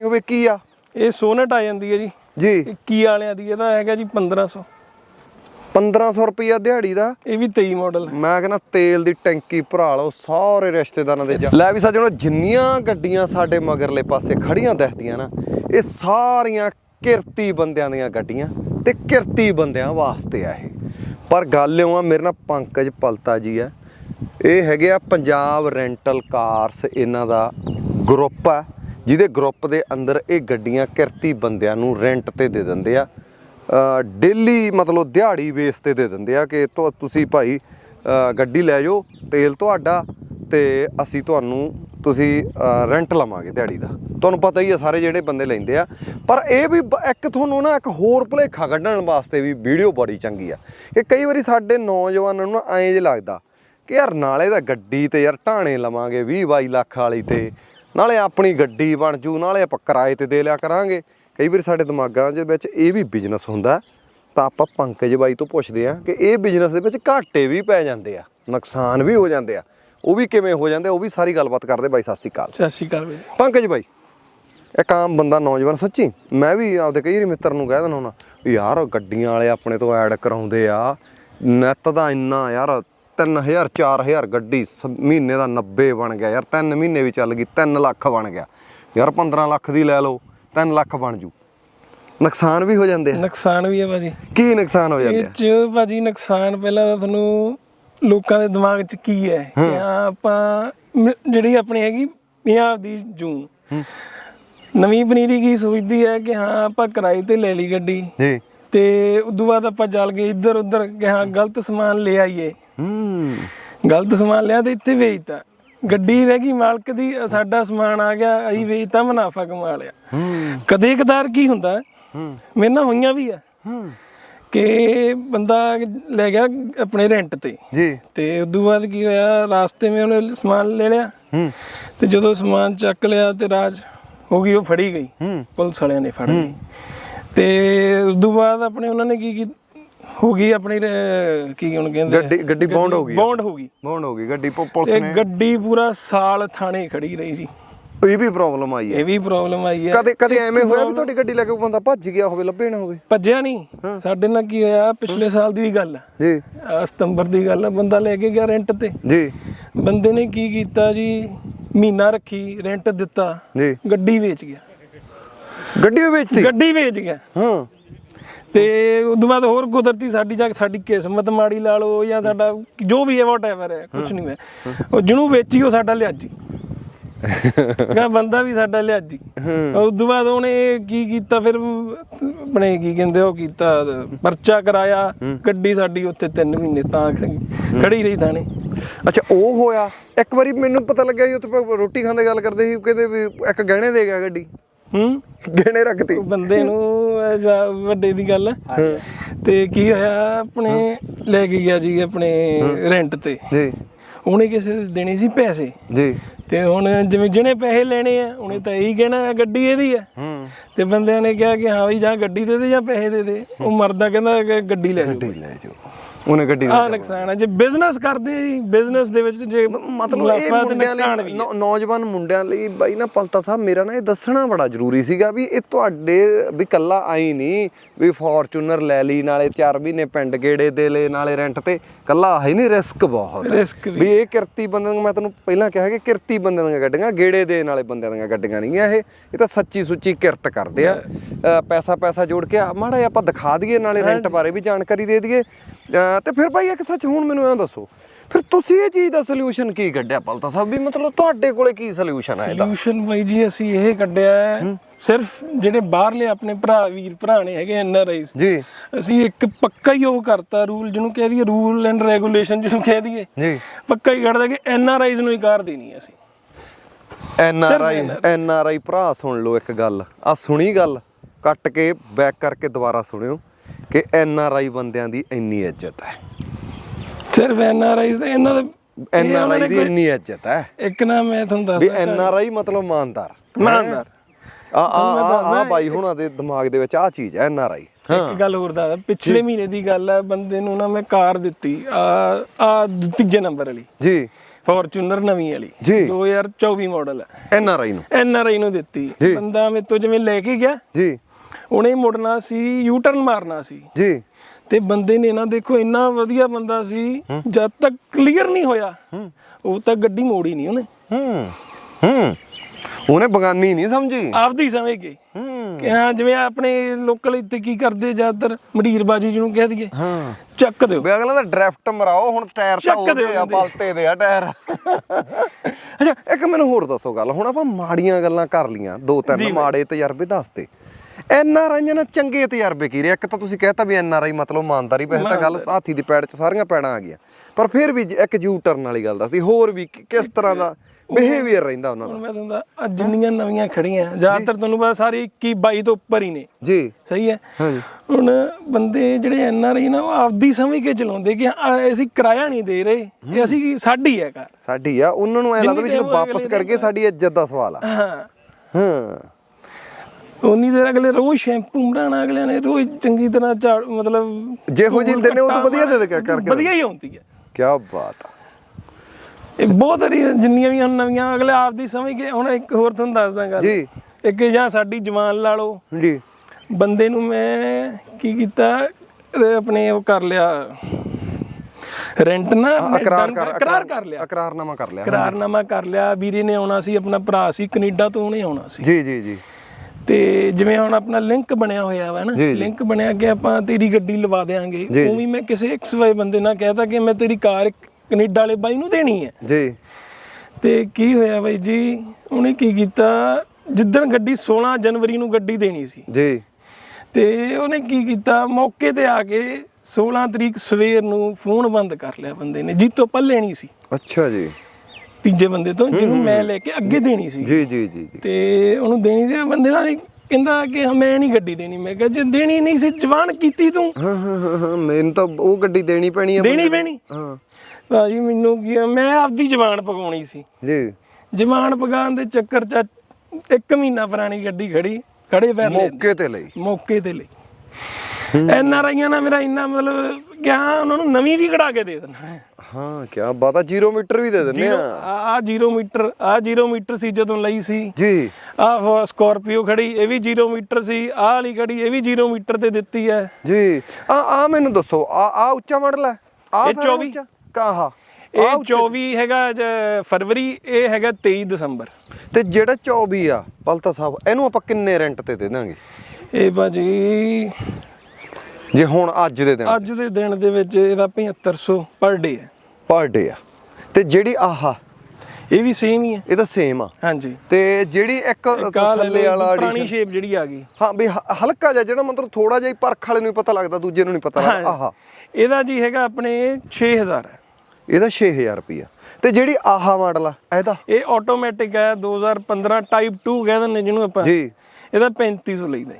ਹੋਵੇ ਕੀ ਆ? ਇਹ ਸੋਨਟ ਆ ਜਾਂਦੀ ਹੈ ਜੀ। ਜੀ। ਇਹ ਕੀ ਵਾਲਿਆਂ ਦੀ? ਇਹਦਾ ਹੈਗਾ ਜੀ 1500 1500 ਰੁਪਿਆ ਦਿਹਾੜੀ ਦਾ? ਇਹ ਵੀ 23 ਮਾਡਲ ਮੈਂ ਕਹਿੰਦਾ ਤੇਲ ਦੀ ਟੈਂਕੀ ਭਰਾ ਲਓ ਸਾਰੇ ਰਿਸ਼ਤੇਦਾਰਾਂ ਦੇ ਲੈ ਵੀ ਸੱਜਣੋ ਜਿੰਨੀਆਂ ਗੱਡੀਆਂ ਸਾਡੇ ਮਗਰਲੇ ਪਾਸੇ ਖੜੀਆਂ ਦਿਖਦੀਆਂ ਨਾ ਇਹ ਸਾਰੀਆਂ ਕਿਰਤੀ ਬੰਦਿਆਂ ਦੀਆਂ ਗੱਡੀਆਂ ਤੇ ਕਿਰਤੀ ਬੰਦਿਆਂ ਵਾਸਤੇ ਆ ਇਹ। ਪਰ ਗੱਲ ਇਉਂ ਆ ਮੇਰੇ ਨਾਲ ਪੰਕਜ ਪਲਤਾ ਜੀ ਆ। ਇਹ ਹੈਗੇ ਆ ਪੰਜਾਬ ਰੈਂਟਲ ਕਾਰਸ ਇਹਨਾਂ ਦਾ ਗਰੁੱਪ ਆ। ਜਿਹਦੇ ਗਰੁੱਪ ਦੇ ਅੰਦਰ ਇਹ ਗੱਡੀਆਂ ਕਿਰਤੀ ਬੰਦਿਆਂ ਨੂੰ ਰੈਂਟ ਤੇ ਦੇ ਦਿੰਦੇ ਆ। ਡੇਲੀ ਮਤਲਬ ਦਿਹਾੜੀ ਬੇਸ ਤੇ ਦੇ ਦਿੰਦੇ ਆ ਕਿ ਤੁਸੀਂ ਭਾਈ ਗੱਡੀ ਲੈ ਜਾਓ, ਤੇਲ ਤੁਹਾਡਾ ਤੇ ਅਸੀਂ ਤੁਹਾਨੂੰ, ਤੁਸੀਂ ਰੈਂਟ ਲਵਾਂਗੇ ਦਿਹਾੜੀ ਦਾ। ਤੁਹਾਨੂੰ ਪਤਾ ਹੀ ਆ ਸਾਰੇ ਜਿਹੜੇ ਬੰਦੇ ਲੈਂਦੇ ਆ। ਪਰ ਇਹ ਵੀ ਇੱਕ ਤੁਹਾਨੂੰ ਨਾ ਇੱਕ ਹੋਰ ਭੁਲੇਖਾ ਕੱਢਣ ਵਾਸਤੇ ਵੀ ਵੀਡੀਓ ਬੜੀ ਚੰਗੀ ਆ। ਕਿ ਕਈ ਵਾਰੀ ਸਾਡੇ ਨੌਜਵਾਨਾਂ ਨੂੰ ਐਂ ਜੇ ਲੱਗਦਾ ਕਿ ਯਾਰ ਨਾਲੇ ਦਾ ਗੱਡੀ ਤੇ ਯਾਰ ਢਾਣੇ ਲਵਾਂਗੇ 20 22 ਲੱਖ ਵਾਲੀ ਤੇ। ਨਾਲੇ ਆਪਣੀ ਗੱਡੀ ਬਣ ਜੂ ਨਾਲੇ ਆਪਾਂ ਕਿਰਾਏ ਤੇ ਦੇ ਲਿਆ ਕਰਾਂਗੇ। ਕਈ ਵਾਰੀ ਸਾਡੇ ਦਿਮਾਗਾਂ ਦੇ ਵਿੱਚ ਇਹ ਵੀ ਬਿਜ਼ਨਸ ਹੁੰਦਾ ਤਾਂ ਆਪਾਂ ਪੰਕਜ ਬਾਈ ਤੋਂ ਪੁੱਛਦੇ ਆ ਕਿ ਇਹ ਬਿਜ਼ਨਸ ਦੇ ਵਿੱਚ ਘਾਟੇ ਵੀ ਪੈ ਜਾਂਦੇ ਆ ਨੁਕਸਾਨ ਵੀ ਹੋ ਜਾਂਦੇ ਆ। ਉਹ ਵੀ ਕਿਵੇਂ ਹੋ ਜਾਂਦੇ ਆ, ਉਹ ਵੀ ਸਾਰੀ ਗੱਲਬਾਤ ਕਰਦੇ ਬਾਈ ਸਤਿ ਸ਼੍ਰੀ ਅਕਾਲ। ਸਤਿ ਸ਼੍ਰੀ ਅਕਾਲ ਪੰਕਜ ਬਾਈ ਇੱਕ ਆਮ ਬੰਦਾ ਨੌਜਵਾਨ ਸੱਚੀ ਮੈਂ ਵੀ ਆਪਦੇ ਕਈ ਵਾਰੀ ਮਿੱਤਰ ਨੂੰ ਕਹਿ ਦਿੰਦਾ ਵੀ ਯਾਰ ਗੱਡੀਆਂ ਵਾਲੇ ਆਪਣੇ ਤੋਂ ਐਡ ਕਰਾਉਂਦੇ ਆ ਨੈਟ ਦਾ ਇੰਨਾ ਯਾਰ 3000 4000 ਗੱਡੀ ਮਹੀਨੇ ਦਾ 90 ਬਣ ਗਿਆ ਯਾਰ 3 ਮਹੀਨੇ ਵੀ ਚੱਲ ਗਈ 3 ਲੱਖ ਬਣ ਗਿਆ। ਯਾਰ 15 ਲੱਖ ਦੀ ਲੈ ਲਓ 3 ਲੱਖ ਬਣ ਜੂ। ਨੁਕਸਾਨ ਵੀ ਹੋ ਜਾਂਦੇ ਆ। ਨੁਕਸਾਨ ਵੀ ਹੈ ਭਾਜੀ। ਕੀ ਨੁਕਸਾਨ ਹੋ ਜਾਂਦੇ ਇਹ ਚ ਭਾਜੀ ਨੁਕਸਾਨ ਪਹਿਲਾਂ ਤਾਂ ਤੁਹਾਨੂੰ ਲੋਕਾਂ ਦੇ ਦਿਮਾਗ 'ਚ ਕੀ ਹੈ? ਕਿ ਆਪਾਂ ਜਿਹੜੀ ਆਪਣੀ ਹੈਗੀ ਪੰਜਾਬ ਦੀ ਜੂਨ। ਨਵੀਂ ਪਨੀਰੀ ਕੀ ਸੋਚਦੀ ਹੈ ਕਿ ਹਾਂ ਆਪਾਂ ਕਿਰਾਏ ਤੇ ਲੈ ਲਈ ਗੱਡੀ। ਜੀ। ਤੇ ਉਦੋਂ ਬਾਅਦ ਆਪਾਂ ਚੱਲ ਗਏ ਇੱਧਰ ਉੱਧਰ ਕਿ ਹਾਂ ਗਲਤ ਸਮਾਨ ਲੈ ਆਈਏ। ਹੂੰ। ਗਲਤ ਸਮਾਨ ਲਿਆ ਤੇ ਇੱਥੇ ਵੇਚਤਾ। ਗੱਡੀ ਰਹਿ ਗਈ ਮਾਲਕ ਦੀ ਸਾਡਾ ਸਮਾਨ ਆ ਗਿਆ ਅਸੀਂ ਵੇਚਤਾ ਮੁਨਾਫਾ ਕਮਾ ਲਿਆ। ਹੂੰ। ਕਦੇ ਕਦਾਰ ਕੀ ਹੁੰਦਾ? ਹੂੰ। ਮੇਰੇ ਨਾਲ ਹੋਈਆਂ ਵੀ ਆ। ਹੂੰ। ਕਿ ਬੰਦਾ ਲੈ ਗਿਆ ਆਪਣੇ ਰੈਂਟ ਤੇ। ਜੀ। ਤੇ ਉਦੋਂ ਬਾਅਦ ਕੀ ਹੋਇਆ ਰਾਸਤੇ ਵਿੱਚ ਉਹਨੇ ਸਮਾਨ ਲੈ ਲਿਆ। ਹੂੰ। ਤੇ ਜਦੋਂ ਸਮਾਨ ਚੱਕ ਲਿਆ ਤੇ ਰਾਜ ਹੋ ਗਈ ਉਹ ਫੜੀ ਗਈ। ਹੂੰ। ਪੁਲਿਸ ਵਾਲਿਆਂ ਨੇ ਫੜ ਲਈ। ਤੇ ਉਦੋਂ ਬਾਅਦ ਆਪਣੇ ਉਹਨਾਂ ਨੇ ਕੀ ਕੀ ਹੋ ਗਈ ਆਪਣੀ ਕੀ ਹੁਣ ਕਹਿੰਦੇ ਗੱਡੀ ਗੱਡੀ ਬੌਂਡ ਹੋ ਗਈ ਬੌਂਡ ਹੋ ਗਈ। ਬੌਂਡ ਹੋ ਗਈ ਗੱਡੀ ਪੁ- ਪੁਲਿਸ ਨੇ ਗੱਡੀ ਪੂਰਾ ਸਾਲ ਥਾਣੇ ਖੜੀ ਰਹੀ ਜੀ ਇਹ ਵੀ ਪ੍ਰੋਬਲਮ ਆਈ ਹੈ ਇਹ ਵੀ ਪ੍ਰੋਬਲਮ ਆਈ ਹੈ ਕਦੇ ਕਦੇ ਐਵੇਂ ਹੋਇਆ ਵੀ ਤੁਹਾਡੀ ਗੱਡੀ ਲੈ ਕੇ ਕੋਈ ਬੰਦਾ ਭੱਜ ਗਿਆ ਹੋਵੇ ਲੱਭੇ ਨਾ ਹੋਵੇ? ਭੱਜਿਆ ਨਹੀਂ। ਸਾਡੇ ਨਾਲ ਕੀ ਹੋਇਆ ਪਿਛਲੇ ਸਾਲ ਦੀ ਵੀ ਗੱਲ ਹੈ ਜੀ। ਆਹ ਸਤੰਬਰ ਦੀ ਗੱਲ ਹੈ ਬੰਦਾ ਲੈ ਕੇ ਗਿਆ ਰੈਂਟ ਤੇ। ਜੀ। ਬੰਦੇ ਨੇ ਕੀ ਕੀਤਾ ਜੀ? ਮਹੀਨਾ ਰੱਖੀ ਰੈਂਟ ਦਿੱਤਾ। ਜੀ। ਗੱਡੀ ਵੇਚ ਗਿਆ। ਗੱਡੀ ਉਹ ਵੇਚਤੀ? ਗੱਡੀ ਵੇਚ ਗਿਆ। ਹਾਂ। ਤੇ ਉਦੋਂ ਬਾਅਦ ਹੋਰ ਕੁਦਰਤੀ ਸਾਡੀ ਜਾ ਸਾਡੀ ਕਿਸਮਤ ਮਾੜੀ ਲਾ ਲਓ ਜਾਂ ਸਾਡਾ ਜੋ ਵੀ ਹੈ ਵਾਟਐਵਰ ਹੈ ਕੁਝ ਨਹੀਂ ਹੈ। ਉਹ ਜਿਹਨੂੰ ਵੇਚੀ ਉਹ ਸਾਡਾ ਲਿਆਜੀ। ਕਾ ਬੰਦਾ ਵੀ ਸਾਡਾ ਲਿਆਜੀ। ਉਦੋਂ ਬਾਅਦ ਉਹਨੇ ਕੀ ਕੀਤਾ ਫਿਰ ਆਪਣੇ ਕੀ ਕਹਿੰਦੇ ਉਹ ਕੀਤਾ ਪਰਚਾ ਕਰਾਇਆ। ਗੱਡੀ ਸਾਡੀ ਉੱਥੇ 3 ਮਹੀਨੇ ਤਾਂ ਖੜੀ ਰਹੀ ਥਾਣੇ। ਅੱਛਾ ਉਹ ਹੋਇਆ। ਇੱਕ ਵਾਰੀ ਮੈਨੂੰ ਪਤਾ ਲੱਗਿਆ ਜੀ ਉੱਥੇ ਰੋਟੀ ਖਾਂਦੇ ਗੱਲ ਕਰਦੇ ਸੀ ਕਹਿੰਦੇ ਵੀ ਇੱਕ ਗਹਿਣੇ ਦੇ ਗਿਆ ਗੱਡੀ। ਹੂੰ? ਗਹਿਣੇ ਰੱਖਤੀ। ਬੰਦੇ ਨੂੰ ਜਾ- ਵੱਡੇ ਦੀ ਗੱਲ। ਤੇ ਕੀ ਹੋਇਆ ਆਪਣੇ ਲੈ ਕੇ ਗਿਆ ਜੀ ਆਪਣੇ ਰੈਂਟ ਤੇ। ਜੀ। ਉਹਨੇ ਕਿਸੇ ਦੇ ਦੇਣੇ ਸੀ ਪੈਸੇ। ਜੀ। ਤੇ ਹੁਣ ਜਿਵੇਂ ਜਿਹਨੇ ਪੈਸੇ ਲੈਣੇ ਆ ਉਹਨੇ ਤਾਂ ਇਹੀ ਕਹਿਣਾ ਗੱਡੀ ਇਹਦੀ ਹੈ ਹੂੰ। ਤੇ ਬੰਦਿਆਂ ਨੇ ਕਿਹਾ ਕਿ ਹਾਂ ਵੀ ਜਾਂ ਗੱਡੀ ਦੇ ਦੇ ਜਾਂ ਪੈਸੇ ਦੇ ਦੇ। ਉਹ ਮਰਦਾ ਕਹਿੰਦਾ ਗੱਡੀ ਲੈ ਗੱਡੀ ਲੈ ਜਾਓ। ਉਹਨੇ ਗੱਡੀ ਆ ਨੁਕਸਾਨ ਹੈ। ਜੇ ਬਿਜ਼ਨਸ ਕਰਦੇ ਆ ਜੀ ਬਿਜ਼ਨਸ ਦੇ ਵਿੱਚ ਜੇ ਮਤਲਬ ਇਹ ਮੁੰਡਿਆਂ ਨੁਕਸਾਨ ਲਈ ਹੈ। ਨੌਜਵਾਨ ਮੁੰਡਿਆਂ ਲਈ ਬਾਈ ਨਾ ਪਲਤਾ ਸਾਹਿਬ ਮੇਰਾ ਨਾ ਇਹ ਦੱਸਣਾ ਬੜਾ ਜ਼ਰੂਰੀ ਸੀਗਾ ਵੀ ਇਹ ਤੁਹਾਡੇ ਵੀ ਕੱਲਾ ਆਈ ਨਹੀਂ ਵੀ ਫੋਰਚੂਨਰ ਲੈ ਲਈ ਨਾਲੇ 4 ਮਹੀਨੇ ਪਿੰਡ ਗੇੜੇ ਦੇ ਲੈ ਨਾਲੇ ਰੈਂਟ ਤੇ। ਕੱਲਾ ਆਹੀ ਨਹੀਂ ਰਿਸਕ ਬਹੁਤ ਹੈ। ਵੀ। ਇਹ ਕਿਰਤੀ ਬੰਦਿਆਂ ਨੂੰ ਮੈਂ ਤੈਨੂੰ ਪਹਿਲਾਂ ਕਿਹਾ ਕਿ ਕਿਰਤੀ ਬੰਦਿਆਂ ਦੀਆਂ ਗੱਡੀਆਂ ਗੇੜੇ ਦੇਣ ਵਾਲੇ ਬੰਦਿਆਂ ਦੀਆਂ ਗੱਡੀਆਂ ਨਹੀਂ ਇਹ। ਇਹ ਤਾਂ ਸੱਚੀ ਸੁੱਚੀ ਕਿਰਤ ਕਰਦੇ ਆ। ਪੈਸਾ ਪੈਸਾ ਜੋੜ ਕੇ ਆ, ਮਾੜਾ ਆਪਾਂ ਦਿਖਾ ਦਈਏ ਨਾਲੇ ਰੈਂਟ ਬਾਰੇ ਵੀ ਜਾਣਕਾਰੀ ਦੇ ਦਈਏ। ਤੇ ਫਿਰ ਭਾਈ ਇੱਕ ਸੱਚ ਹੁਣ ਮੈਨੂੰ ਇਹ ਦੱਸੋ ਫਿਰ ਤੁਸੀਂ ਇਹ ਚੀਜ਼ ਦਾ ਸੋਲੂਸ਼ਨ ਕੀ ਕੱਢਿਆ ਪਲਤਾ ਸਾਹਿਬ? ਵੀ ਮਤਲਬ ਤੁਹਾਡੇ ਕੋਲੇ ਕੀ ਸੋਲੂਸ਼ਨ ਹੈ ਇਹਦਾ? ਸੋਲੂਸ਼ਨ ਬਾਈ ਜੀ ਅਸੀਂ ਇਹ ਕੱਢਿਆ ਹੈ, ਸਿਰਫ ਜਿਹੜੇ ਬਾਹਰਲੇ ਆਪਣੇ ਭਰਾ ਵੀਰ ਭਰਾ ਨੇ ਹੈਗੇ ਐਨ ਆਰ ਆਈਸ ਜੀ। ਅਸੀਂ ਇੱਕ ਪੱਕਾ ਹੀ ਉਹ ਕਰਤਾ ਰੂਲ ਜਿਹਨੂੰ ਕਹਿ ਦਈਏ ਰੂਲ ਐਂਡ ਰੈਗੂਲੇਸ਼ਨ ਜਿਹਨੂੰ ਕਹਿ ਦਈਏ। ਜੀ। ਪੱਕਾ ਹੀ ਕੱਢਦਾ ਕਿ ਐਨ ਆਰ ਆਈਸ ਨੂੰ ਹੀ ਕਾਰ ਦੇਣੀ ਹੈ ਅਸੀਂ। ਐਨ ਆਰ ਆਈ ਐਨ ਆਰ ਆਈ ਭਰਾ ਸੁਣ ਲਓ ਇੱਕ ਗੱਲ। ਆ ਸੁਣੀ ਗੱਲ ਕੱਟ ਕੇ ਬੈਕ ਕਰਕੇ ਦੁਬਾਰਾ ਸੁਣਿਓ। ਕਿ ਐਨ ਆਰ ਆਈ ਬੰਦਿਆਂ ਦੀ ਇੰਨੀ ਇੱਜ਼ਤ ਹੈ। ਸਿਰਫ ਐਨ ਆਰ ਆਈਸ ਦੇ ਇਹਨਾਂ ਦਾ ਐਨ ਆਰ ਆਈ ਦੀ ਇੰਨੀ ਇੱਜ਼ਤ ਹੈ। ਇੱਕ ਨਾ ਮੈਂ ਤੁਹਾਨੂੰ ਵੀ ਦੱਸਦਾ ਐਨ ਆਰ ਆਈ ਮਤਲਬ ਇਮਾਨਦਾਰ। ਇਮਾਨਦਾਰ। ਆ ਆ ਆ ਬਾਈ ਹੁਣਾਂ ਦੇ ਦਿਮਾਗ ਦੇ ਵਿੱਚ ਆ ਚੀਜ਼ ਹੈ ਐਨ ਆਰ ਆਈ। ਇੱਕ ਗੱਲ ਹੋਰ ਦੱਸਦਾ। ਪਿਛਲੇ ਮਹੀਨੇ ਦੀ ਗੱਲ ਹੈ ਬੰਦੇ ਨੂੰ ਨਾ ਮੈਂ ਕਾਰ ਦਿੱਤੀ ਆ ਆ ਤੀਜੇ ਨੰਬਰ ਵਾਲੀ। ਜੀ। ਫੋਰਚੂਨਰ ਨਵੀਂ ਵਾਲੀ। ਜੀ। 2024 ਮਾਡਲ ਹੈ। ਐਨ ਆਰ ਆਈ ਨੂੰ। ਐਨ ਆਰ ਆਈ ਨੂੰ ਦਿੱਤੀ। ਬੰਦਾ ਮੇਰੇ ਤੋਂ ਜਿਵੇਂ ਲੈ ਕੇ ਗਿਆ ਜੀ। ਉਹਨੇ ਮੁੜਨਾ ਸੀ ਯੂ ਟਰਨ ਮਾਰਨਾ ਸੀ। ਜੀ। ਤੇ ਬੰਦੇ ਨੇ ਨਾ ਦੇਖੋ ਇੰਨਾ ਵਧੀਆ ਬੰਦਾ ਸੀ ਜਦ ਤੱਕ ਕਲੀਅਰ ਨਹੀਂ ਹੋਇਆ ਉਹ ਤੱਕ ਗੱਡੀ ਮੋੜੀ ਨਹੀਂ ਉਹਨੇ। ਹੂੰ ਹੂੰ। ਉਹਨੇ ਬਗਾਨੀ ਨਹੀਂ ਸਮਝੀ। ਆਪਦੀ ਸਮਝ ਕੇ ਹੂੰ। ਕਿ ਹਾਂ ਜਿਵੇਂ ਆਪਣੇ ਲੋਕਲ ਇੱਥੇ ਕੀ ਕਰਦੇ ਜ਼ਿਆਦਾਤਰ ਮਡੀਰਬਾਜੀ ਜਿਹਨੂੰ ਕਹਿ ਦਈਏ। ਹਾਂ। ਚੱਕ ਦਿਓ। ਵੀ ਅਗਲਾ ਦਾ ਡਰਾਫਟ ਮਰਾਓ ਹੁਣ ਟਾਇਰ ਤਾਂ ਉਹਦੇ ਆ। ਬਲਤੇ ਦੇ ਆ ਟਾਇਰ ਅੱਛਾ ਇੱਕ ਮੈਨੂੰ ਹੋਰ ਦੱਸੋ ਗੱਲ ਹੁਣ ਆਪਾਂ ਮਾੜੀਆਂ ਗੱਲਾਂ ਕਰ ਲੀਆਂ ਦੋ ਤਿੰਨ ਮਾੜੇ ਤਜਰਬੇ ਦੱਸਦੇ ਐਨ ਆਰ ਆਈਆਂ ਨਾਲ ਚੰਗੇ ਤਜਰਬੇ ਕੀ ਰਹੇ ਇੱਕ ਤਾਂ ਤੁਸੀਂ ਕਹਿਤਾ ਵੀ ਐਨ ਆਰ ਆਈ ਮਤਲਬ ਇਮਾਨਦਾਰੀ ਵੈਸੇ ਤਾਂ ਗੱਲ ਹਾਥੀ ਦੀ ਪੈੜ 'ਚ ਸਾਰੀਆਂ ਪੈੜਾਂ ਆ ਗਈਆਂ। ਪਰ ਫਿਰ ਵੀ ਇੱਕ ਯੂ ਟਰਨ ਵਾਲੀ ਗੱਲ ਦੱਸਦੀ ਹੋਰ ਵੀ ਕਿ- ਕਿਸ ਤਰ੍ਹਾਂ ਦਾ ਬਿਹੇਵੀਅਰ ਰਹਿੰਦਾ ਉਹਨਾਂ ਹੁਣ ਦਾ? ਮੈਂ ਤੁਹਾਨੂੰ ਦੱਸ ਜਿੰਨੀਆਂ ਨਵੀਆਂ ਖੜੀਆਂ ਜ਼ਿਆਦਾਤਰ ਤੁਹਾਨੂੰ ਪਤਾ ਸਾਰੇ 21 22 ਤੋਂ ਉੱਪਰ ਹੀ ਨੇ। ਜੀ। ਸਹੀ ਹੈ? ਹਾਂਜੀ। ਹੁਣ ਬੰਦੇ ਜਿਹੜੇ ਐਨ ਆਰ ਆਈ ਨਾ ਉਹ ਆਪਦੀ ਸਮਝ ਕੇ ਚਲਾਉਂਦੇ ਕਿ ਅਸੀਂ ਕਿਰਾਇਆ ਨਹੀਂ ਦੇ ਰਹੇ ਇਹ ਅਸੀਂ ਸਾਡੀ ਹੈ ਕਾਰ ਸਾਡੀ ਆ ਉਹਨਾਂ ਨੂੰ ਐ ਲੱਗਦਾ ਵੀ ਜਿੰਨੀ ਜਦੋਂ ਵਾਪਸ ਅਗਲੇ ਕਰਕੇ ਸਾਡੀ ਇੱਜ਼ਤ ਦਾ ਸਵਾਲ ਆ। ਹਾਂ। ਹਾਂ। ਉਨੀ ਦੇਰ ਅਗਲੇ ਰੋਜ਼ ਸ਼ੈਂਪੂ ਮਰਾਣਾ ਅਗਲਿਆਂ ਨੇ ਰੋਜ਼ ਚੰਗੀ ਤਰ੍ਹਾਂ ਝਾੜ ਮਤਲਬ ਜਿਹੋ ਜਿਹੀ ਦਿੰਦੇ ਉਹ ਤੋਂ ਵਧੀਆ ਦੇ ਕਰਕੇ ਵਧੀਆ ਹੀ ਹੁੰਦੀ ਹੈ। ਕੀ ਬਾਤ ਆ। ਇਹ ਬਹੁਤ ਸਾਰੀ ਜਿੰਨੀਆਂ ਵੀ ਹੁਣ ਨਵੀਆਂ ਅਗਲੇ ਆਪਦੀ ਸਮਝ ਕੇ ਹੁਣ ਇੱਕ ਹੋਰ ਤੁਹਾਨੂੰ ਦੱਸਦਾ ਗੱਲ ਜੀ। ਇੱਕ ਜਾਂ ਸਾਡੀ ਜਵਾਨ ਲਾ ਲਓ। ਜੀ। ਬੰਦੇ ਨੂੰ ਮੈਂ ਕੀ ਕੀਤਾ ਆਪਣੇ ਉਹ ਕਰ ਲਿਆ। ਰੈਂਟ ਨਾ ਇਕਰਾਰ ਇਕਰਾਰ ਕਰ ਲਿਆ। ਇਕਰਾਰਨਾਮਾ ਕਰ ਲਿਆ ਇਕਰਾਰਨਾਮਾ ਕਰ ਲਿਆ। ਵੀਰੇ ਨੇ ਆਉਣਾ ਸੀ ਆਪਣਾ ਭਰਾ ਸੀ ਕੈਨੇਡਾ ਤੋਂ ਉਹਨੇ ਆਉਣਾ ਸੀ। ਜੀ ਜੀ ਜੀ। ਤੇ ਜਿਵੇਂ ਹੁਣ ਆਪਣਾ ਲਿੰਕ ਬਣਿਆ ਹੋਇਆ ਵਾ ਨਾ। ਲਿੰਕ ਬਣਿਆ ਕਿ ਆਪਾਂ ਤੇਰੀ ਗੱਡੀ ਲਵਾ ਦੇਾਂਗੇ। ਉਵੇਂ ਮੈਂ ਕਿਸੇ XY ਬੰਦੇ ਨਾਲ ਕਹਿਤਾ ਕਿ ਮੈਂ ਤੇਰੀ ਕਾਰ ਕੈਨੇਡਾ ਵਾਲੇ ਬਾਈ ਨੂੰ ਦੇਣੀ ਹੈ। ਜੀ। ਤੇ ਕੀ ਹੋਇਆ ਬਾਈ ਜੀ? ਉਹਨੇ ਕੀ ਕੀਤਾ? ਜਿੱਦਣ ਗੱਡੀ 16 ਜਨਵਰੀ ਨੂੰ ਗੱਡੀ ਦੇਣੀ ਸੀ। ਜੀ। ਤੇ ਉਹਨੇ ਕੀ ਕੀਤਾ? ਮੌਕੇ ਤੇ ਆ ਕੇ 16 ਤਰੀਕ ਸਵੇਰ ਨੂੰ ਫੋਨ ਬੰਦ ਕਰ ਲਿਆ ਬੰਦੇ ਨੇ ਜੀਤੋਂ ਆਪਾਂ ਲੈਣੀ ਸੀ। ਅੱਛਾ ਜੀ। ਤੀਜੇ ਬੰਦੇ ਤੋਂ ਜਿਹਨੂੰ ਮੈਂ ਲੈ ਕੇ ਅੱਗੇ ਦੇਣੀ ਸੀ। ਜੀ ਜੀ ਜੀ ਤੇ ਉਹਨੂੰ ਦੇਣੀ ਸੀ। ਬੰਦੇ ਦਾ ਕਹਿੰਦਾ ਕਿ ਹਾਂ, ਮੈਂ ਨਹੀਂ ਗੱਡੀ ਦੇਣੀ। ਮੈਂ ਕਿਹਾ ਜੇ ਦੇਣੀ ਨਹੀਂ ਸੀ ਜਵਾਨ ਕੀਤੀ ਤੂੰ। ਹਾਂ ਹਾਂ ਹਾਂ, ਹਾਂ ਮੈਨੂੰ ਤਾਂ ਉਹ ਗੱਡੀ ਦੇਣੀ ਪੈਣੀ ਆ। ਦੇਣੀ ਪੈਣੀ? ਹਾਂ। ਭਾਜੀ ਮੈਨੂੰ ਕੀ ਮੈਂ ਆਪਦੀ ਜਵਾਨ ਪਕਾਉਣੀ ਸੀ। ਜੀ। ਜਵਾਨ ਪਕਾਉਣ ਦੇ ਚੱਕਰ ਚ ਇੱਕ ਮਹੀਨਾ ਪੁਰਾਣੀ ਗੱਡੀ ਖੜੀ ਖੜੇ ਪੈਰ ਲੈ ਮੌਕੇ ਤੇ ਲਈ। ਮੌਕੇ ਤੇ ਲਈ। ਐਨ ਆਰ ਆਈਆਂ ਨਾਲ ਮੇਰਾ ਇੰਨਾ ਮਤਲਬ ਕਿਆ ਉਹਨਾਂ ਨੂੰ ਨਵੀਂ ਵੀ ਕਢਾ ਕੇ ਦੇ ਦੇਣਾ ਹੈ ਕੀ ਬਾਤ ਆ 0 ਮੀਟਰ ਵੀ ਦੇ ਦਿੰਦੇ ਆ। ਆ 0 ਮੀਟਰ ਆ 0 ਮੀਟਰ ਸੀ ਜਦੋਂ ਲਈ ਸੀ। ਜੀ। ਆ ਸਕਾਰਪੀਓ ਖੜੀ ਇਹ ਵੀ 0 ਮੀਟਰ ਸੀ ਆ ਵਾਲੀ ਖੜੀ ਇਹ ਵੀ 0 ਮੀਟਰ ਤੇ ਦਿੱਤੀ ਹੈ। ਜੀ। ਆ ਆ ਮੈਨੂੰ ਦੱਸੋ ਆ ਆ ਉੱਚਾ ਮਾਡਲ ਹੈ? ਆ ਇਹ ਸਾਰਾ 24 ਉੱਚਾ? ਕਾਹਾ ਇਹ 24 ਹੈਗਾ ਫਰਵਰੀ ਇਹ ਹੈਗਾ 23 ਦਸੰਬਰ। ਤੇ ਜਿਹੜਾ 24 ਆ ਪਲਤਾ ਸਾਹਿਬ ਇਹਨੂੰ ਆਪਾਂ ਕਿੰਨੇ ਰੈਂਟ ਤੇ ਦੇ ਦਾਂਗੇ? ਇਹ ਬਾਜੀ ਜੇ ਹੁਣ ਅੱਜ ਦੇ ਦਿਨ ਅੱਜ ਦੇ ਦਿਨ ਦੇ ਵਿੱਚ ਇਹਦਾ 7500 ਪਰ ਡੇ ਹੈ। ਪਰ ਡੇ ਆ। ਤੇ ਜਿਹੜੀ ਆਹਾ ਇਹ ਵੀ ਸੇਮ ਹੀ ਹੈ ਇਹ ਤਾਂ ਸੇਮ ਆ। ਹਾਂਜੀ। ਤੇ ਜਿਹੜੀ ਇੱਕ ਥੱਲੇ ਵਾਲਾ ਪੁਰਾਣੀ ਸ਼ੇਪ ਜਿਹੜੀ ਆ ਗਈ। ਹਾਂ ਵੀ ਹਲਕਾ ਜਿਹਾ ਜਿਹੜਾ ਮਤਲਬ ਥੋੜਾ ਜਿਹਾ ਹੀ ਪਰਖ ਵਾਲੇ ਨੂੰ ਪਤਾ ਲੱਗਦਾ ਦੂਜੇ ਨੂੰ ਨਹੀਂ ਪਤਾ ਲੱਗਦਾ। ਆਹਾ। ਇਹਦਾ ਜੀ ਹੈਗਾ ਆਪਣੇ 6000 ਹੈ ਇਹਦਾ 6000 ਰੁਪਿਆ ਤੇ ਜਿਹੜੀ ਆਹਾ ਮਾਡਲ ਆ ਇਹਦਾ? ਇਹ ਆਟੋਮੈਟਿਕ ਹੈ 2015 ਟਾਈਪ 2 ਕਹਿ ਦਿੰਦੇ ਜਿਹਨੂੰ ਆਪਾਂ। ਜੀ। ਇਹਦਾ 3500 ਲਈਦਾ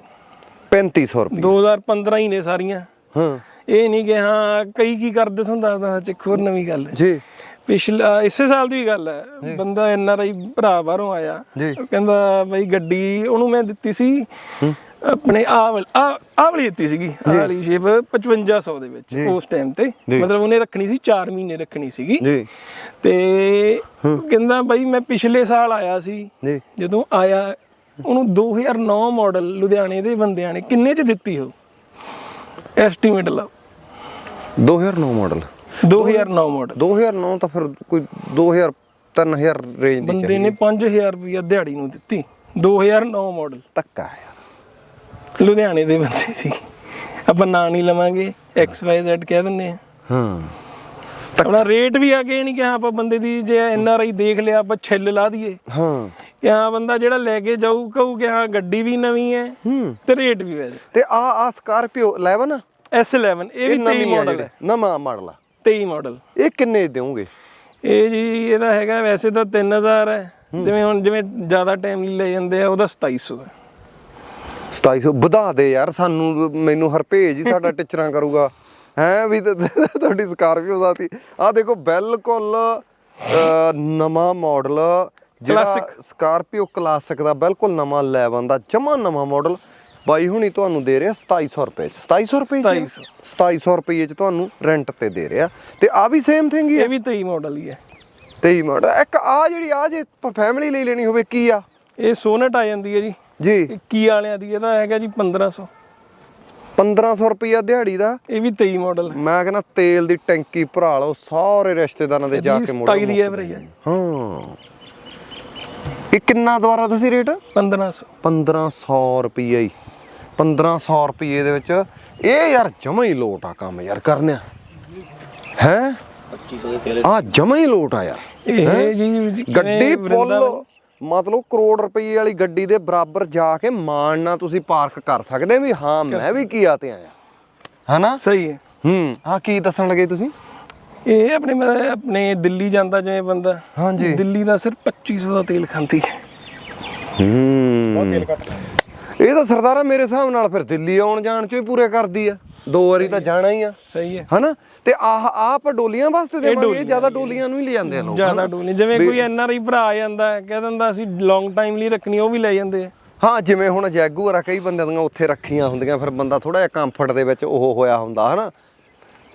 3500 ਰੁਪਏ 2015 ਹੀ ਨੇ ਸਾਰੀਆਂ। ਹਾਂ। ਇਹ ਨਹੀਂ ਕਿ ਹਾਂ ਕਈ ਕੀ ਕਰਦੇ ਤੁਹਾਨੂੰ ਦੱਸਦਾ ਚ ਇੱਕ ਹੋਰ ਨਵੀਂ ਗੱਲ ਹੈ। ਜੀ। ਪਿਛਲਾ ਇਸੇ ਸਾਲ ਦੀ ਗੱਲ ਹੈ। ਬੰਦਾ ਐਨ ਆਰ ਆਈ ਭਰਾ ਬਾਹਰੋਂ ਆਇਆ। ਕਹਿੰਦਾ ਬਈ ਗੱਡੀ ਉਹਨੂੰ ਮੈਂ ਦਿੱਤੀ ਸੀ ਆਪਣੇ ਆਹ ਵਾਲੀ ਦਿੱਤੀ ਸੀਗੀ ਵਾਲੀ ਸ਼ੇਪ 5500 ਦੇ ਵਿੱਚ ਉਸ ਟਾਈਮ ਤੇ। ਮਤਲਬ ਉਹਨੇ ਰੱਖਣੀ ਸੀ 4 ਮਹੀਨੇ ਰੱਖਣੀ ਸੀਗੀ। ਜੀ। ਤੇ ਕਹਿੰਦਾ ਬਈ ਮੈਂ ਪਿਛਲੇ ਸਾਲ ਆਇਆ ਸੀ। ਜਦੋਂ ਆਇਆ ਉਹਨੂੰ 2009 ਮਾਡਲ ਲੁਧਿਆਣੇ ਦੇ ਬੰਦਿਆਂ ਨੇ ਕਿੰਨੇ ਚ ਦਿੱਤੀ ਹੋ ਐਸਟੀਮੇਟ ਲਾਓ। 2009 ਮਾਡਲ। 2009 ਮਾਡਲ। 2009 ਤਾਂ ਫਿਰ ਕੋਈ 2000 3000 ਰੇਂਜ ਦੀ ਬੰਦੇ ਨੇ 5000 ਰੁਪਇਆ ਦਿਹਾੜੀ ਨੂੰ ਦਿੱਤੀ। 2009 ਮਾਡਲ। ਧੱਕਾ ਯਾਰ। ਲੁਧਿਆਣੇ ਦੇ ਬੰਦੇ ਸੀ। ਆਪਾਂ ਨਾਂ ਨਹੀਂ ਲਵਾਂਗੇ XYZ ਕਹਿ ਦਿੰਨੇ ਆ। ਹਾਂ। ਆਪਣਾ ਰੇਟ ਵੀ ਆ ਗਏ ਨਹੀਂ ਕਿ ਆਪਾਂ ਬੰਦੇ ਦੀ ਜੇ ਐਨ ਆਰ ਆਈ ਦੇਖ ਲਿਆ ਆਪਾਂ ਛਿੱਲ ਲਾ ਦਈਏ। ਹਾਂ। ਕਿ ਹਾਂ ਬੰਦਾ ਜਿਹੜਾ ਲੈ ਕੇ ਜਾਊ ਕਹੂ ਕਿ ਹਾਂ ਗੱਡੀ ਵੀ ਨਵੀਂ ਹੈ ਹੂੰ। ਤੇ ਰੇਟ ਵੀ ਵੈਸੇ। ਤੇ ਆ ਆ ਸਕਾਰਪੀਓ 11 S11 ਇਹ ਵੀ 23 ਮਾਡਲ ਹੈ। ਨਵਾਂ ਮਾਡਲ ਆ। 23 ਮਾਡਲ ਇਹ ਕਿੰਨੇ ਦੇਵੋਗੇ ਇਹ ਜੀ ਇਹਦਾ ਹੈਗਾ ਵੈਸੇ ਤਾਂ 3000 ਹੈ। ਜਿਵੇਂ ਹੁਣ ਜਿਵੇਂ ਜ਼ਿਆਦਾ ਟਾਈਮ ਲਈ ਲੈ ਜਾਂਦੇ ਆ ਉਹਦਾ 2700 ਹੈ। 2700 ਵਧਾ ਦੇ ਯਾਰ ਸਾਨੂੰ ਮੈਨੂੰ ਹਰਪੇਜ ਹੀ ਸਾਡਾ ਟੀਚਰਾਂ ਕਰੂਗਾ। ਹੈ ਵੀ ਤੁਹਾਡੀ ਸਕਾਰਪੀਓ ਦਾ ਸੀ। ਆ ਦੇਖੋ ਬਿਲਕੁਲ ਨਵਾਂ ਮਾਡਲ ਜਿਹੜਾ ਸਕਾਰਪੀਓ ਕਲਾਸਿਕ ਦਾ ਬਿਲਕੁਲ ਨਵਾਂ 11 ਦਾ ਜਮਾ ਨਵਾਂ ਮਾਡਲ ਬਾਈ ਹੁਣੀ ਤੁਹਾਨੂੰ ਦੇ ਰਿਹਾ 2700 ਰੁਪਏ ਚ। 2700 ਰੁਪਏ ਚ? 2700 2700 ਰੁਪਏ ਚ ਤੁਹਾਨੂੰ ਰੈਂਟ ਤੇ ਦੇ ਰਿਹਾ। ਤੇ ਆ ਵੀ ਸੇਮ ਥਿੰਗ ਹੀ ਹੈ? ਇਹ ਵੀ 23 ਮਾਡਲ ਹੀ ਹੈ। 23 ਮਾਡਲ ਇੱਕ ਆ ਜਿਹੜੀ ਆ ਜੇ ਫੈਮਿਲੀ ਲਈ ਲੈਣੀ ਹੋਵੇ ਕੀ ਆ? ਇਹ ਸੋਨਟ ਆ ਜਾਂਦੀ ਹੈ ਜੀ। ਜੀ। ਕੀ ਵਾਲਿਆਂ ਦੀ ਇਹਦਾ ਹੈਗਾ ਜੀ 1500 1500 ਰੁਪਈਆ ਦਿਹਾੜੀ ਦਾ? ਇਹ ਵੀ 23 ਮਾਡਲ ਮੈਂ ਕਹਿੰਦਾ ਤੇਲ ਦੀ ਟੈਂਕੀ ਭਰਾ ਲਓ ਸਾਰੇ ਰਿਸ਼ਤੇਦਾਰਾਂ ਦੇ ਜਾ ਕੇ ਮੋੜੋ 27 ਦੀ ਐਵਰੇਜ ਹੈ। ਇਹ ਕਿੰਨਾ ਦੁਬਾਰਾ ਤੁਸੀਂ ਰੇਟ 1500 1500 ਰੁਪਈਆ ਹੀ। 1500 ਰੁਪਈਏ ਦੇ ਵਿੱਚ। ਇਹ ਯਾਰ ਜਮਾ ਹੀ ਲੋਟ ਆ ਕੰਮ ਯਾਰ ਕਰਨਿਆ। ਹੈ? 2500 ਦੇ ਤੇਲ ਆ ਜਮਾ ਹੀ ਲੋਟ ਆ ਯਾਰ। ਇਹ ਜੀ ਗੱਡੀ ਵਰਿੰਦਾਵਨ- ਮਤਲਬ ਕਰੋੜ ਰੁਪਏ ਵਾਲੀ ਗੱਡੀ ਦੇ ਬਰਾਬਰ ਜਾ ਕੇ ਮਾਣ ਨਾਲ ਤੁਸੀਂ ਪਾਰਕ ਕਰ ਸਕਦੇ ਵੀ ਹਾਂ ਮੈਂ ਵੀ ਕੀਆ ਤੇ ਆਇਆ। ਹਨਾ? ਸਹੀ ਹੈ। ਹੂੰ ਹਾਂ ਕੀ ਦੱਸਣ ਲੱਗੇ ਤੁਸੀਂ? ਇਹ ਆਪਣੇ ਮੈਂ ਆਪਣੇ ਦਿੱਲੀ ਜਾਂਦਾ ਜਿਵੇਂ ਬੰਦਾ। ਹਾਂਜੀ। ਦਿੱਲੀ ਦਾ ਸਿਰਫ 2500 ਦਾ ਤੇਲ ਖਾਂਦੀ ਹੈ। ਹੂੰ। ਇਹ ਤਾਂ ਸਰਦਾਰਾ ਮੇਰੇ ਹਿਸਾਬ ਨਾਲ ਫਿਰ ਦਿੱਲੀ ਆਉਣ ਜਾਣ ਚ ਹੀ ਪੂਰੇ ਕਰਦੀ ਆ। ਦੋ ਵਾਰੀ ਤਾਂ ਜਾਣਾ ਹੀ ਆ। ਸਹੀ ਹੈ। ਹਨਾ? ਤੇ ਆਹ ਆਪ ਡੋਲੀਆਂ ਵਾਸਤੇ ਦੇਵਾਂਗੇ ਇਹ ਜ਼ਿਆਦਾ ਡੋਲੀਆਂ ਨੂੰ ਹੀ ਲੈ ਜਾਂਦੇ ਆ ਲੋਕ ਜ਼ਿਆਦਾ ਡੋਲੀ ਜਿਵੇਂ ਕੋਈ ਐਨਆਰਆਈ ਭਰਾ ਆ ਜਾਂਦਾ ਹੈ, ਕਹਿ ਦਿੰਦਾ ਅਸੀਂ ਲੌਂਗ ਟਾਈਮ ਲਈ ਰੱਖਣੀ ਉਹ ਵੀ ਲੈ ਜਾਂਦੇ ਆ। ਹਾਂ ਜਿਵੇਂ ਹੁਣ ਜੈਗੂਆਰ ਆ ਕਈ ਬੰਦਿਆਂ ਦੀਆਂ ਉੱਥੇ ਰੱਖੀਆਂ ਹੁੰਦੀਆਂ ਫਿਰ ਬੰਦਾ ਥੋੜਾ ਜਿਹਾ ਕੰਫਰਟ ਦੇ ਵਿੱਚ ਉਹ ਹੋਇਆ ਹੁੰਦਾ ਹਨਾ?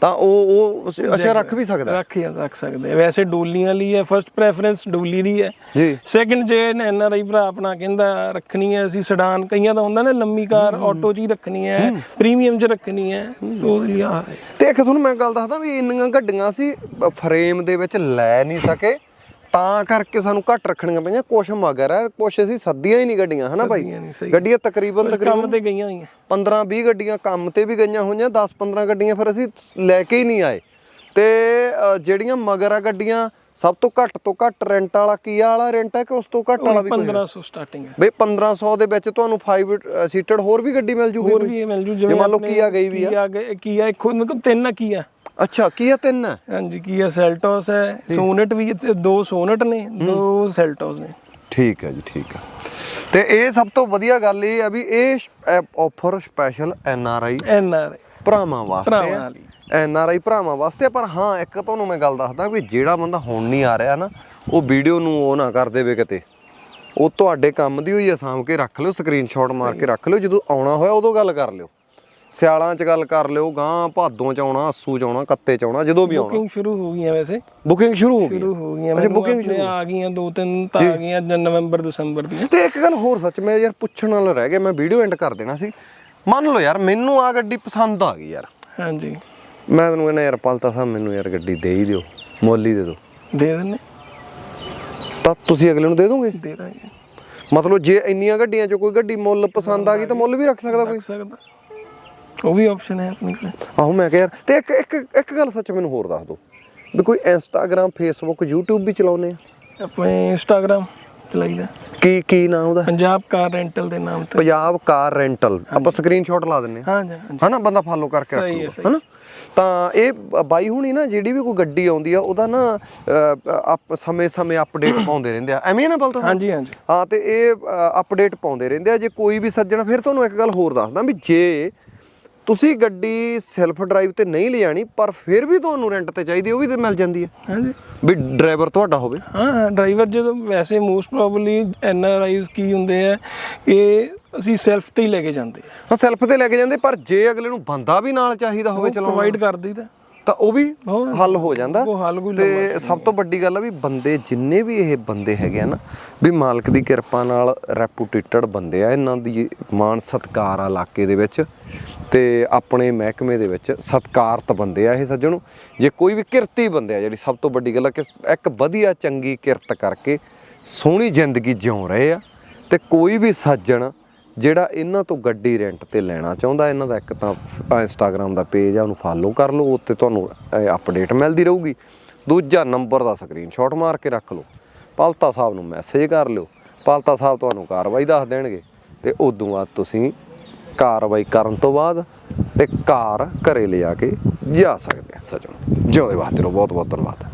ਤਾਂ ਉਹ ਉਹ ਅੱਛਾ ਰੱਖ ਵੀ ਸਕਦਾ ਰੱਖ ਜਾਂ ਰੱਖ ਸਕਦੇ। ਵੈਸੇ ਡੋਲੀਆਂ ਲਈ ਹੈ ਫਰਸਟ ਪ੍ਰੈਫਰੈਂਸ ਡੋਲੀ ਦੀ ਹੈ। ਜੀ। ਸੈਕੰਡ ਜੇ ਐਨਆਰਆਈ ਭਰਾ ਆਪਣਾ ਕਹਿੰਦਾ ਰੱਖਣੀ ਹੈ ਅਸੀਂ ਸਡਾਨ ਕਈਆਂ ਦਾ ਹੁੰਦਾ ਨਾ ਲੰਮੀ ਕਾਰ ਆਟੋ ਹੀ ਰੱਖਣੀ ਹੈ ਪ੍ਰੀਮੀਅਮ 'ਚ ਰੱਖਣੀ ਹੈ। ਤੇ ਉਹਦੇ ਲਈ ਆ ਹੈ ਤੇ ਇੱਕ ਤੁਹਾਨੂੰ ਮੈਂ ਗੱਲ ਦੱਸਦਾ ਵੀ ਇੰਨੀਆਂ ਗੱਡੀਆਂ ਸੀ ਫਰੇਮ ਦੇ ਵਿੱਚ ਲੈ ਨਹੀਂ ਸਕੇ ਤਾਂ ਕਰਕੇ ਸਾਨੂੰ ਘੱਟ ਰੱਖਣੀਆਂ ਪਈਆਂ। ਕੁਛ ਮਗਰ ਹੈ ਕੁਛ ਅਸੀਂ ਸੱਦੀਆਂ ਹੀ ਨਹੀਂ ਗੱਡੀਆਂ ਹਨਾ ਭਾਈ। ਗੱਡੀਆਂ ਤਕਰੀਬਨ ਕੰਮ ਤਕਰੀਬਨ ਤੇ ਗਈਆਂ ਹੋਈਆਂ। 15 20 ਗੱਡੀਆਂ ਕੰਮ ਤੇ ਵੀ ਗਈਆਂ ਹੋਈਆਂ 10 15 ਗੱਡੀਆਂ ਫਿਰ ਅਸੀਂ ਲੈ ਕੇ ਹੀ ਨਹੀਂ ਆਏ। ਤੇ ਜਿਹੜੀਆਂ ਮਗਰ ਆ ਗੱਡੀਆਂ ਸਭ ਤੋਂ ਘੱਟ ਤੋਂ ਘੱਟ ਰੈਂਟ ਵਾਲਾ ਕੀ ਵਾਲਾ ਰੈਂਟ ਹੈ ਕਿ ਉਸ ਤੋਂ ਘੱਟ ਵਾਲਾ ਵੀ ਕੋਈ ਹੈ? 1500 ਸਟਾਰਟਿੰਗ ਹੈ। ਬਈ 1500 ਦੇ ਵਿੱਚ ਤੁਹਾਨੂੰ 5 ਸੀਟਡ ਹੋਰ ਵੀ ਗੱਡੀ ਮਿਲ ਜੂਗੀ ਹੋਰ? ਵੀ ਮਿਲ ਜੂ ਜਿਵੇਂ ਮੰਨ ਲਓ ਆਪਣੇ ਕੀ ਆ ਗਈ ਵੀ ਆ ਕੀ ਆ। ਗਏ ਕੀ ਆ ਇੱਕ ਮੇਰੇ ਕੋਲ ਤਿੰਨ ਆ ਕੀ ਆ? ਅੱਛਾ ਕੀ ਆ ਤਿੰਨ? ਹੈ ਹਾਂਜੀ ਕੀ ਆ ਸੈਲਟੋਸ ਹੈ ਸੋਨਟ ਵੀ ਦੋ ਸੋਨਟ ਨੇ ਦੋ ਸੈਲਟੋਸ ਨੇ। ਠੀਕ ਹੈ ਜੀ ਠੀਕ ਹੈ। ਤੇ ਇਹ ਸਭ ਤੋਂ ਵਧੀਆ ਗੱਲ ਇਹ ਆ ਵੀ ਇਹ offer special N R I N R ਭਰਾਵਾਂ ਵਾਸਤੇ ਭਰਾਵਾਂ ਵਾਲੀ। ਐਨ ਆਰ ਆਈ ਭਰਾਵਾਂ ਵਾਸਤੇ ਪਰ ਹਾਂ ਇੱਕ ਤੁਹਾਨੂੰ ਮੈਂ ਗੱਲ ਦੱਸਦਾ ਵੀ ਜਿਹੜਾ ਬੰਦਾ ਹੁਣ ਨਹੀਂ ਆ ਰਿਹਾ ਨਾ ਉਹ ਵੀਡੀਓ ਨੂੰ ਉਹ ਨਾ ਕਰ ਦੇਵੇ ਕਿਤੇ। ਉਹ ਤੁਹਾਡੇ ਕੰਮ ਦੀ ਹੋਈ ਆ ਸਾਂਭ ਕੇ ਰੱਖ ਲਿਓ ਸਕਰੀਨਸ਼ਾਟ ਮਾਰ ਕੇ ਰੱਖ ਲਿਓ ਜਦੋਂ ਆਉਣਾ ਹੋਇਆ ਉਦੋਂ ਗੱਲ ਕਰ ਲਿਓ। ਸਿਆਲਾਂ 'ਚ ਗੱਲ ਕਰ ਲਿਓ ਗਾਂ ਭਾਦੋਂ 'ਚ ਆਉਣਾ ਅੱਸੂ 'ਚ ਆਉਣਾ ਕੱਤੇ 'ਚ ਆਉਣਾ ਜਦੋਂ ਵੀ ਆਉਣਾ। ਬੁਕਿੰਗ ਸ਼ੁਰੂ ਹੋ ਗਈਆਂ ਵੈਸੇ। ਬੁਕਿੰਗ ਸ਼ੁਰੂ ਹੋ ਗਈ ਸ਼ੁਰੂ ਹੋ ਗਈਆਂ ਅੱਛਾ ਮੈਨੂੰ ਆਪਣੇ ਸ਼ੁਰੂ ਆ ਗਈਆਂ। ਦੋ ਤਿੰਨ ਤਾਂ ਆ ਗਈਆਂ ਜ- ਨਵੰਬਰ ਦਸੰਬਰ ਦੀਆਂ। ਤੇ ਇੱਕ ਗੱਲ ਹੋਰ ਸੱਚ ਮੈਂ ਯਾਰ ਪੁੱਛਣ ਵਾਲਾ ਰਹਿ ਗਿਆ ਮੈਂ ਵੀਡੀਓ ਐਂਡ ਕਰ ਦੇਣਾ ਸੀ। ਮੰਨ ਲਓ ਯਾਰ ਮੈਨੂੰ ਆ ਗੱਡੀ ਪਸੰਦ ਆ ਗਈ ਯਾਰ। ਹਾਂਜੀ। ਮੈਂ ਤੈਨੂੰ ਕਹਿੰਦਾ ਯਾਰ ਪਲਤਾ ਸਾਹਿਬ ਮੈਨੂੰ ਯਾਰ ਗੱਡੀ ਦੇ ਹੀ ਦਿਓ ਮੁੱਲ ਹੀ ਦੇ ਦਿਓ। ਦੇ ਦਿੰਨੇ। ਤਾਂ ਤੁਸੀਂ ਅਗਲੇ ਨੂੰ ਦੇ ਦੋਗੇ? ਦੇ ਦਾਂਗੇ। ਮਤਲਬ ਜੇ ਇੰਨੀਆਂ ਗੱਡੀਆਂ ਚੋਂ ਕੋਈ ਗੱਡੀ ਮੁੱਲ ਪਸੰਦ ਆ ਗਈ ਤਾਂ ਮੁੱਲ ਵੀ ਰੱਖ ਸਕਦਾ ਕੋਈ? ਰੱਖ ਸਕਦਾ। ਉਹ ਵੀ ਆਪਸ਼ਨ ਹੈ ਆਪਣੇ ਕੋਲ। ਆਹੋ ਮੈਂ ਕਿਹਾ ਯਾਰ ਤੇ ਇੱਕ ਇੱਕ ਇੱਕ ਗੱਲ ਸੱਚ ਮੈਨੂੰ ਹੋਰ ਦੱਸ ਦਿਓ। ਵੀ ਕੋਈ ਇੰਸਟਾਗ੍ਰam ਫੇਸਬੁੱਕ YouTube ਵੀ ਚਲਾਉਨੇ ਆ? ਆਪਣੇ ਇੰਸਟਾਗ੍ਰam ਚਲਾਈਦਾ ਕੀ ਕੀ ਨਾਮ ਉਹਦਾ? ਪੰਜਾਬ ਕਾਰ ਰੈਂਟਲ ਦੇ ਨਾਮ ਤੇ। ਪੰਜਾਬ ਕਾਰ ਰੈਂਟਲ ਆਪਾਂ ਸਕਰੀਨਸ਼ਾਟ ਲਾ ਦਿੰਨੇ ਹਾਂ ਹਾਂਜੀ ਹਨਾ ਬੰਦਾ ਫਾਲੋ ਕਰਕੇ ਰੱਖ ਹੈ, ਸਹੀ। ਹਨਾ? ਤਾਂ ਇਹ ਬਾਈ ਹੁਣੀ ਨਾ ਜਿਹੜੀ ਵੀ ਕੋਈ ਗੱਡੀ ਆਉਂਦੀ ਆ ਉਹਦਾ ਨਾ ਸਮੇਂ-ਸਮੇਂ ਅਪਡੇਟ ਪਾਉਂਦੇ ਰਹਿੰਦੇ ਆ। ਐਵੇਂ ਹੀ ਨਾ ਬਲਤਾ ਹਾਂਜੀ ਹਾਂਜੀ। ਹਾਂ ਤੇ ਇਹ ਅਪਡੇਟ ਪਾਉਂਦੇ ਰਹਿੰਦੇ ਆ। ਜੇ ਕੋਈ ਵੀ ਸੱਜਣ ਫਿਰ ਤੁਹਾਨੂੰ ਇੱਕ ਗੱਲ ਹੋਰ ਦੱਸਦਾ ਵੀ ਜੇ ਤੁਸੀਂ ਗੱਡੀ ਸੈਲਫ ਡਰਾਈਵ ਤੇ ਨਹੀਂ ਲਿਜਾਣੀ ਪਰ ਫਿਰ ਵੀ ਤੁਹਾਨੂੰ ਰੈਂਟ ਤੇ ਚਾਹੀਦੀ ਉਹ ਵੀ ਤੇ ਮਿਲ ਜਾਂਦੀ ਹੈ। ਹਾਂਜੀ। ਵੀ ਡਰਾਈਵਰ ਤੁਹਾਡਾ ਹੋਵੇ। ਹਾਂ ਡਰਾਈਵਰ ਜਦੋਂ ਵੈਸੇ most probably N R Is ਕੀ ਹੁੰਦੇ ਆ ਇਹ ਅਸੀਂ ਸੈਲਫ ਤੇ ਹੀ ਲੈ ਕੇ ਜਾਂਦੇ ਹਾਂ ਸੈਲਫ ਤੇ ਲੈ ਕੇ ਜਾਂਦੇ ਪਰ ਜੇ ਅਗਲੇ ਨੂੰ ਬੰਦਾ ਵੀ ਨਾਲ ਚਾਹੀਦਾ ਹੋਵੇ ਚਲਾਉਣ ਪ੍ਰੋਵਾਈਡ ਕਰ ਦਈਦਾ ਤਾਂ। ਉਹ ਵੀ। ਹੱਲ ਹੋ ਜਾਂਦਾ। ਤੇ ਸਭ ਤੋਂ ਵੱਡੀ ਗੱਲ ਆ ਵੀ ਬੰਦੇ ਜਿੰਨੇ ਵੀ ਇਹ ਬੰਦੇ ਹੈਗੇ ਆ ਨਾ ਵੀ ਮਾਲਕ ਦੀ ਕਿਰਪਾ ਨਾਲ ਰੈਪੂਟੇਟਡ ਬੰਦੇ ਆ ਇਹਨਾਂ ਦੀ ਮਾਨ ਸਤਕਾਰ ਆ ਇਲਾਕੇ ਦੇ ਵਿੱਚ। ਤੇ ਆਪਣੇ ਮਹਿਕਮੇ ਦੇ ਵਿੱਚ ਸਤਕਾਰਤ ਬੰਦੇ ਆ ਇਹ ਸੱਜਣੋ। ਜੇ ਕੋਈ ਵੀ ਕਿਰਤੀ ਬੰਦੇ ਆ, ਜਿਹੜੀ ਸਭ ਤੋਂ ਵੱਡੀ ਗੱਲ ਆ ਕਿ ਇੱਕ ਵਧੀਆ ਚੰਗੀ ਕਿਰਤ ਕਰਕੇ ਸੋਹਣੀ ਜ਼ਿੰਦਗੀ ਜਿਉ ਰਹੇ ਆ, ਤੇ ਕੋਈ ਵੀ ਸੱਜਣ ਜਿਹੜਾ ਇਹਨਾਂ ਤੋਂ ਗੱਡੀ ਰੈਂਟ ਤੇ ਲੈਣਾ ਚਾਹੁੰਦਾ, ਇਹਨਾਂ ਦਾ ਇੱਕ ਤਾਂ ਇੰਸਟਾਗ੍ਰam ਦਾ ਪੇਜ ਆ, ਉਹਨੂੰ ਫਾਲੋ ਕਰ ਲਓ ਉੱਤੇ ਤੁਹਾਨੂੰ ਅਪਡੇਟ ਮਿਲਦੀ ਰਹੂਗੀ। ਦੂਜਾ ਨੰਬਰ ਦਾ ਸਕਰੀਨਸ਼ਾਟ ਮਾਰ ਕੇ ਰੱਖ ਲਓ। ਪਾਲਤਾ ਸਾਹਿਬ ਨੂੰ ਮੈਸੇਜ ਕਰ ਲਿਓ। ਪਾਲਤਾ ਸਾਹਿਬ ਤੁਹਾਨੂੰ ਕਾਰਵਾਈ ਦੱਸ ਦੇਣਗੇ। ਤੇ ਉਦੋਂ ਬਾਅਦ ਤੁਸੀਂ ਕਾਰਵਾਈ ਕਰਨ ਤੋਂ ਬਾਅਦ ਤੇ ਕਾਰ ਘਰੇ ਲਿਆ ਕੇ ਜਾ ਸਕਦੇ ਆ ਸੱਜਣ। ਜਿਉਂਦੇ ਵਾਸਤੇ ਰਹੋ ਬਹੁਤ ਬਹੁਤ ਧੰਨਵਾਦ।